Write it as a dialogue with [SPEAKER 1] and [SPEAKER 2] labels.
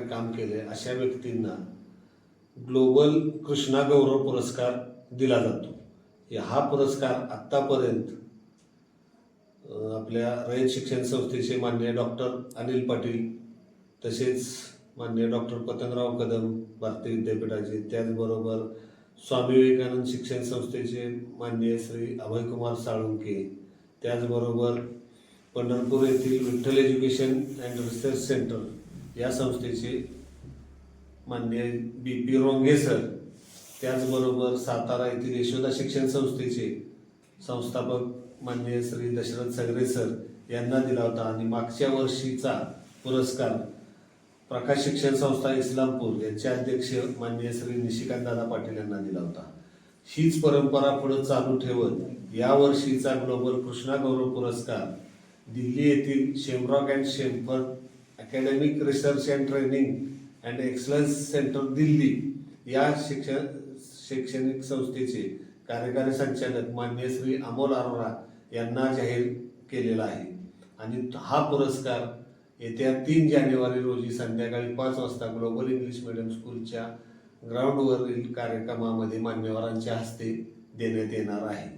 [SPEAKER 1] काम केले अशा व्यक्तींना ग्लोबल कृष्णा गौरव पुरस्कार दिला जातो. हा पुरस्कार आत्तापर्यंत आपल्या रयत शिक्षण संस्थेचे मान्य डॉक्टर अनिल पाटील तसेच मान्य डॉक्टर पतंगराव कदम भारतीय विद्यापीठाचे त्याचबरोबर स्वामी विवेकानंद शिक्षण संस्थेचे मान्य श्री अभयकुमार साळुंके त्याचबरोबर पंढरपूर येथील Vitthal education and research centre या संस्थेचे मान्य बी पी रोंगे सर त्याचबरोबर सातारा येथील यशोदा शिक्षण संस्थेचे संस्थापक मान्य श्री दशरथ सगरे सर यांना दिला होता आणि मागच्या वर्षीचा पुरस्कार प्रकाश शिक्षण संस्था इस्लामपूर यांचे अध्यक्ष मान्य श्री निशिकांत दादा पाटील यांना दिला होता. हीच परंपरा पुढे चालू ठेवत या वर्षीचा ग्लोबल कृष्णा गौरव पुरस्कार दिल्ली येथील Shamrock and Shemford academic research and training and excellence centre Delhi या शिक्षण शैक्षणिक संस्थेचे कार्यकारी संचालक मान्य श्री अमोल अरोरा यांना जाहीर केलेला आहे. आणि हा पुरस्कार येत्या तीन जानेवारी रोजी संध्याकाळी पाच वाजता ग्लोबल इंग्लिश मिडियम स्कूलच्या ग्राउंडवरील कार्यक्रमामध्ये मान्यवरांच्या हस्ते देण्यात येणार आहे.